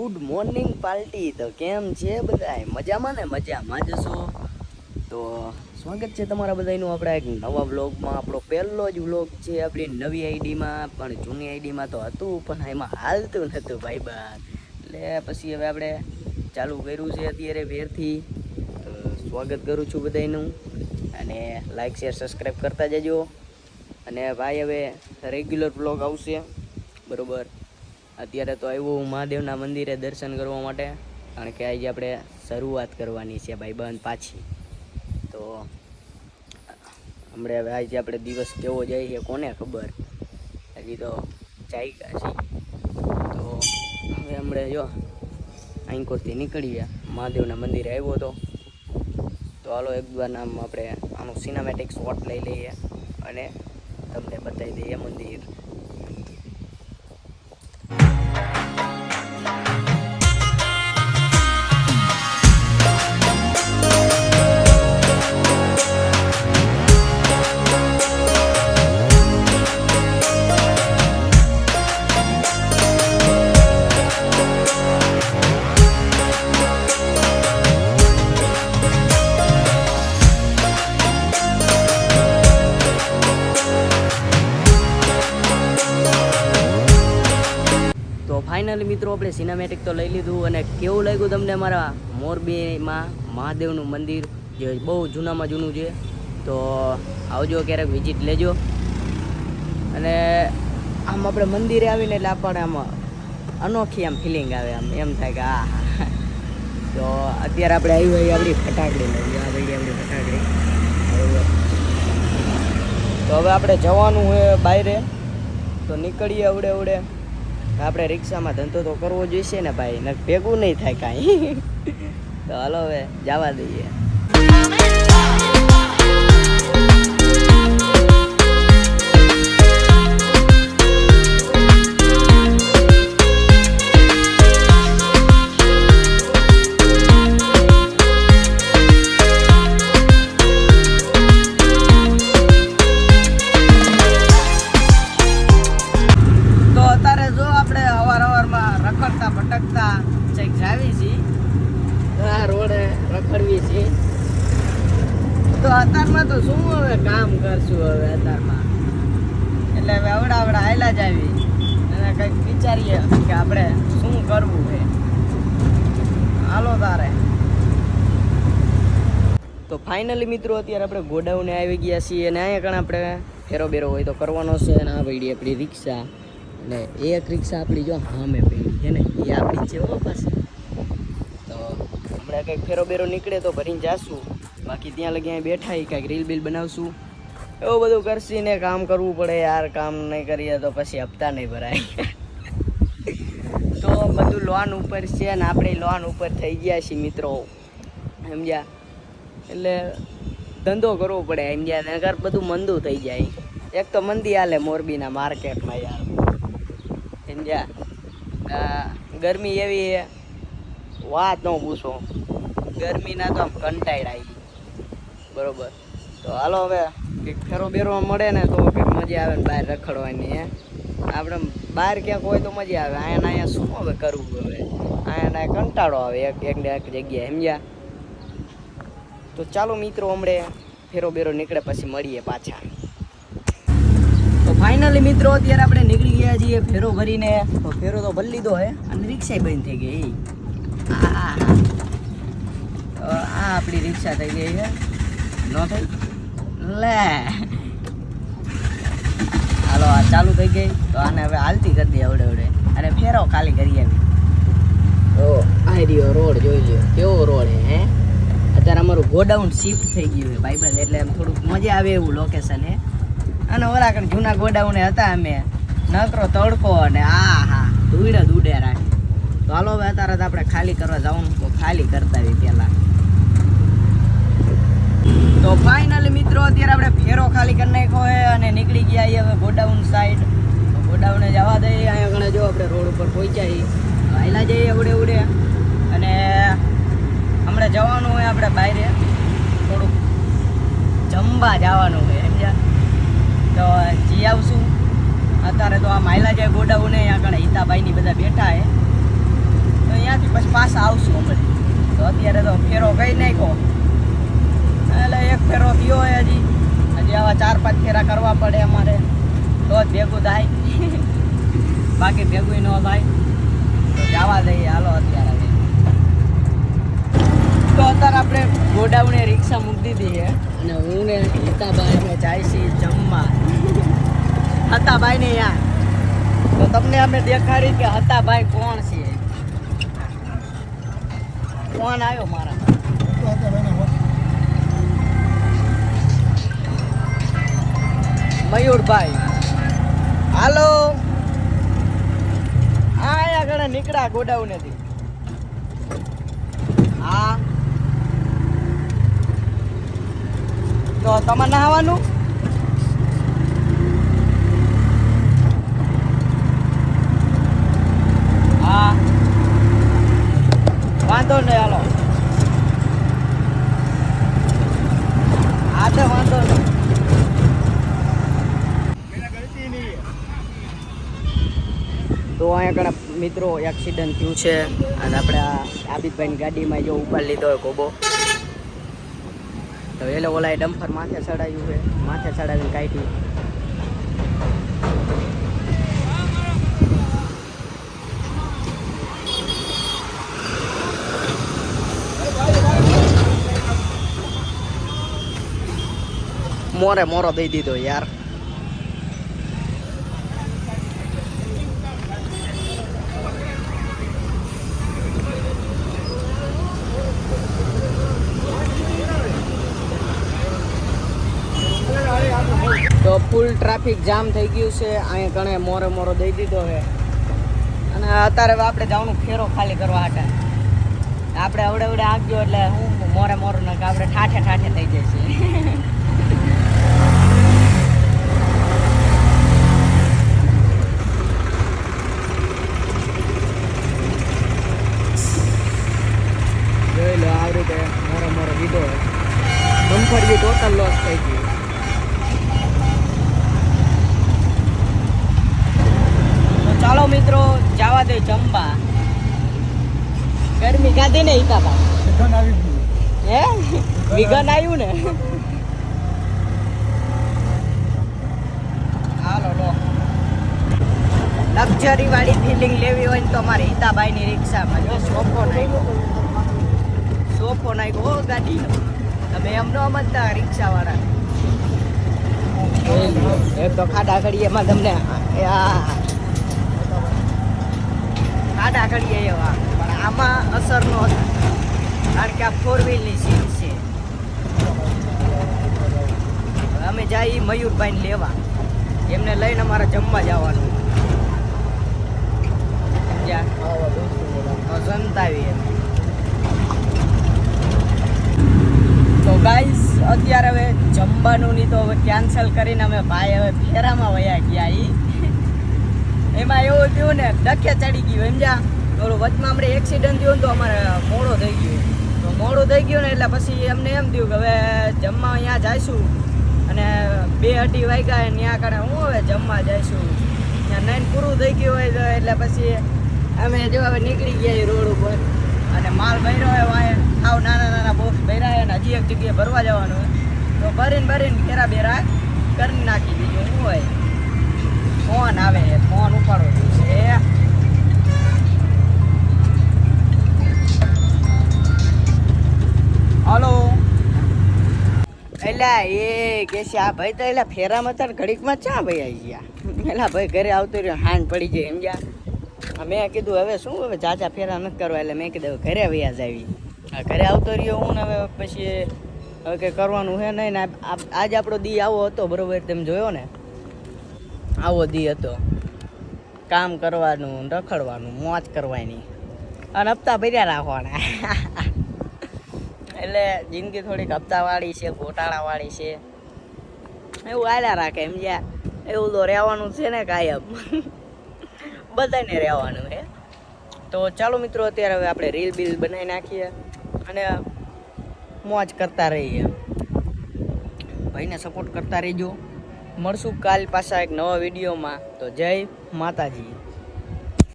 Good morning party તો કેમ છે બધા મજામાં ને? મજામાં જશો તો સ્વાગત છે તમારા બધાનું આપણા એક નવા વ્લોગમાં. આપણો પહેલો જ વ્લોગ છે આપણી નવી આઈડીમાં, પણ જૂની આઈડીમાં તો હતું, પણ એમાં હાલતું નહોતું ભાઈ બાન એટલે પછી હવે આપણે ચાલુ કર્યું છે અત્યારે વેરથી. તો સ્વાગત કરું છું બધાનું અને લાઈક શેર સબસ્ક્રાઈબ કરતા જજો. અને ભાઈ હવે રેગ્યુલર વ્લોગ આવશે. બરોબર? અત્યારે તો આવ્યું મહાદેવના મંદિરે દર્શન કરવા માટે, કારણ કે આજે આપણે શરૂઆત કરવાની છે ભાઈ બંધ પાછી. તો હમણાં હવે આજે આપણે દિવસ કેવો જાય છે કોને ખબર? હજી તો જાય ગયા છીએ. તો હવે હમણાં જો આંકોરથી નીકળી ગયા મહાદેવના મંદિરે આવ્યો હતો તો હાલો એક વાર નામ આપણે આનું સિનેમેટિક શોટ લઈ લઈએ અને તમને બતાવી દઈએ મંદિર. મિત્રો, આપણે સિનેમેટિક તો લઈ લીધું અને કેવું લાગ્યું તમને અમારા મોરબીમાં મહાદેવનું મંદિર, જે બહુ જૂનામાં જૂનું છે? તો આવજો ક્યારેક વિઝિટ લેજો. અને આમ આપણે મંદિરે આવીને એટલે આપણને આમ અનોખી આમ ફિલિંગ આવે આમ, એમ થાય કે આ તો અત્યારે આપણે આવી હોય આપણી ફટાકડી લઈએ આ રહી આપણી ફટાકડી. તો હવે આપણે જવાનું હોય બાયરે. તો નીકળીએ અવડે અવડે આપણે રિક્ષામાં ધંધો તો કરવો જોઈશે ને ભાઈ ભેગું નહીં થાય કાંઈ. તો હાલો હવે, જવા દઈએ. રખડતા ભટકતા. ચેક જાવી છીએ આ રોડે રખડવી છીએ તો અત્યારમાં તો શું હવે કામ કરશું હવે અત્યારમાં? એટલે હવે અવડા અવડા આયલા જ આવી. અને કંઈક વિચારીએ કે આપણે શું કરવું છે. હાલો તારે. તો ફાઇનલી મિત્રો અત્યારે આપણે ગોડાઉને આવી ગયા છીએ અને અહીંયા કણ આપણે ફેરો બેરો હોય તો કરવાનો છે અને આ પડી આપણી રિક્ષા. અને એક રિક્ષા આપણી જો હામે પડી. છે એ આપણી જેવો છે તો હમણાં કંઈક ફેરો બેરો નીકળે તો ભરીને જાશું. બાકી ત્યાં લગી અહીં બેઠા એ કાંઈક રીલ બિલ બનાવશું. એવું બધું કરશી ને કામ કરવું પડે યાર, કામ નહીં કરીએ તો પછી હપ્તા નહીં ભરાય. તો બધું લોન ઉપર છે ને, આપણે લોન ઉપર થઈ ગયા છીએ મિત્રો. સમજ્યા એટલે ધંધો કરવો પડે સમજ્યા નગર બધું મંદું થઈ જાય. એક તો મંદી હાલે મોરબીના માર્કેટમાં યાર. સમજ્યા ગરમી એવી છે. વાત ન પૂછો. ગરમીના તો આમ કંટાળ આવી. બરોબર. તો હાલો હવે કંઈક ફેરો બેરો મળે ને તો કંઈક મજા આવે ને બહાર રખડવાની હે. આપણે બહાર ક્યાંક હોય તો મજા આવે. અહીંયા ને અહીંયા શું હવે કરવું હવે? અહીંયા ને કંટાળો આવે એક એક ને એક જગ્યાએ સમજ્યા? તો ચાલો મિત્રો હમણે ફેરો બેરો નીકળે પછી મળીએ પાછા. ફાઇનલી મિત્રો, અત્યારે આપણે નીકળી ગયા છીએ ફેરો ભરીને. તો ફેરો તો ભરી લીધો હે. અને રિક્ષા બંધ થઈ ગઈ. આ આપણી રિક્ષા થઈ ગઈ છે ન થઈ? લે. હાલો, આ ચાલુ થઈ ગઈ. તો આને હવે હાલતી કરી દે અવડે અવડે અને ફેરો ખાલી કરી આવી. તો આ રહ્યો રોડ, જોઈ લ્યો. કેવો રોડ હે અત્યારે અમારું ગોડાઉન શિફ્ટ થઈ ગયું છે ભાઈબંધ એટલે થોડુંક મજા આવે એવું લોકેશન હે. અને ઓલા કણ જૂના ગોડાઉને હતા અમે. નકરો તડકો અને આ હા ધૂળે ધૂળે રાખે. તો હાલો હવે અત્યારે તો આપણે ખાલી કરવા જવાનું તો ખાલી કરતા આવી પહેલાં. તો ફાઇનલી મિત્રો, અત્યારે આપણે ફેરો ખાલી કરી નાખ્યો છે અને નીકળી ગયા છીએ હવે ગોડાઉન સાઈડ ગોડાઉને જવા દઈએ. અહીંયા આગળ જો આપણે રોડ ઉપર પહોંચ્યા વાયલા જઈએ ઉડે ઉડે. અને હમણાં જવાનું હોય આપણે બાયરે. થોડુંક જમવા જવાનું હોય, સમજ્યા? તો જી આવશું. અત્યારે તો આ માઇલાજાય ગોડાઉને, અહીંયા આગળ હિતાભાઈની બધા બેઠા હે. તો અહીંયાથી પછી પાછા આવશું હમણાં તો અત્યારે તો ફેરો કઈ કહો એટલે એક ફેરો થયો હોય હજી. હજી આવા ચાર પાંચ ફેરા કરવા પડે અમારે. તો જ ભેગું થાય. બાકી ભેગું ન થાય. તો જવા દઈએ. હાલો અત્યારે. આપણે ગોડાઉને રિક્ષા મૂકી દીધી છે અને હું ને હિતાભાઈ ને જાય છીએ જમવા. હતાભાઈ ને યાર. તો તમને અમે દેખાડી કે હતાભાઈ કોણ છે? કોણ આવ્યો મારા મયુરભાઈ. હાલો. આ આગળ નીકળ્યા ગોડાઉનેથી. હા. તો તમારે નહાવાનું? હા. વાંધો નહીં, હાલો. હા, તો વાંધો નહીં. તો અહીંયા કણે મિત્રો એક્સિડન્ટ થયું છે. અને આપણે આ આબિદભાઈની ગાડીમાં જો ઉપાડ લીધો હોય કોબો. તો એ ઓલાએ ડમ્ફર માથે ચડાવ્યું છે. માથે ચડાવીને કાઢ્યું મોરે મોરો દઈ દીધો યાર તો ફૂલ ટ્રાફિક જામ થઈ ગયું છે. અહીંયા ઘણે મોરે મોરો દઈ દીધો છે. અને અત્યારે આપણે જવાનું ફેરો ખાલી કરવા હતા આપણે અવડે અવડે આગજો એટલે હું મોરે મોરું ને આપણે ઠાઠે ઠાઠે થઈ જશે જોઈ લો આવી રીતે મોરો મોરો દીધો બમ્ફર બી ટોટલ લોસ થઈ ગયું તો ચાલો મિત્રો જવા ગરમી કાઢી ને હે? વિગન આવ્યું ને. હાલો લો. લક્ઝરી વાળી ફિલિંગ લેવી હોય ને તો અમારે હિતાબાઈની રિક્ષામાં જો સોફો નાખ્યો. સોફો નાખ્યો. ગાડી તમે એમ ન રિક્ષા રિક્ષાવાળા એક તો ખાડા ઘડીએમાં તમને એ આ ખાડા ઘડીએ એવા. પણ આમાં અસર ન થાય. કારણ કે આ ફોર વ્હીલની સીટ છે. અમે જઈએ મયુરભાઈને લેવા. એમને લઈને અમારે જમવા જવાનું. જ્યાં સંતાવી એમ તો ગાઈસ અત્યારે હવે જમવાનું ની તો હવે કેન્સલ કરીને અમે ભાઈ હવે ફેરામાં વયા ગયા ઈ. એમાં એવું થયું ને, ડખે ચડી ગયું એમ જા ઓલું વચમાં આપણે એક્સિડન્ટ થયું ને તો અમારે મોડો થઈ ગયું. તો મોડું થઈ ગયું ને એટલે પછી એમને એમ થયું કે હવે જમવા અહીંયા જઈશું. અને બે અઢી વાગ્યા ત્યાં કારણે હું હવે જમવા જઈશું. ત્યાં નાઈન પૂરું થઈ ગયું હોય તો એટલે પછી અમે જો હવે નીકળી ગયા રોડ ઉપર. અને માલ ભર્યો હોય વાય આવ નાના નાના બોક્સ ભર્યા હોય અને હજી એક જગ્યાએ ભરવા જવાનું હોય. તો ભરીને ભરીને ઘેરા બેરા કરી નાખી દીધું શું હોય. ફોન આવે, ફોન ઉપાડો છે. હલો. એલા, એ કે આ ભાઈ તો એલા ફેરામાં તાર ઘડીકમાં ચા ભાઈ આવી ગયા. એલા ભાઈ ઘરે આવતો રહ્યો હાન પડી જાય એમ ગયા. મેં કીધું, હવે શું, હવે ચાચા ફેરા નથી કરવા. એટલે મેં કીધું ઘરે વયા જાવી. ઘરે આવતો રહ્યો હું ને હવે પછી, હવે કંઈ કરવાનું છે નહીં ને આજ આપણો દી આવો હતો, બરોબર, તેમ જોયો ને? આવો દી હતો. કામ કરવાનું, રખડવાનું, મોજ કરવાની. અને હપ્તા ભર્યા રાખવાના. એટલે જિંદગી થોડીક હપ્તાવાળી છે, ગોટાળાવાળી છે. એવું આલ્યા રાખે એમ જ્યાં. એવું તો રહેવાનું છે ને કાયમ. બધાને રહેવાનું છે. તો ચાલો મિત્રો, અત્યારે હવે આપણે રીલ બિલ બનાવી નાખીએ અને મોજ કરતા રહીએ. ભાઈને સપોર્ટ કરતા રહીજો. મળશું કાલ પાછા એક નવા વિડીયોમાં. તો જય માતાજી.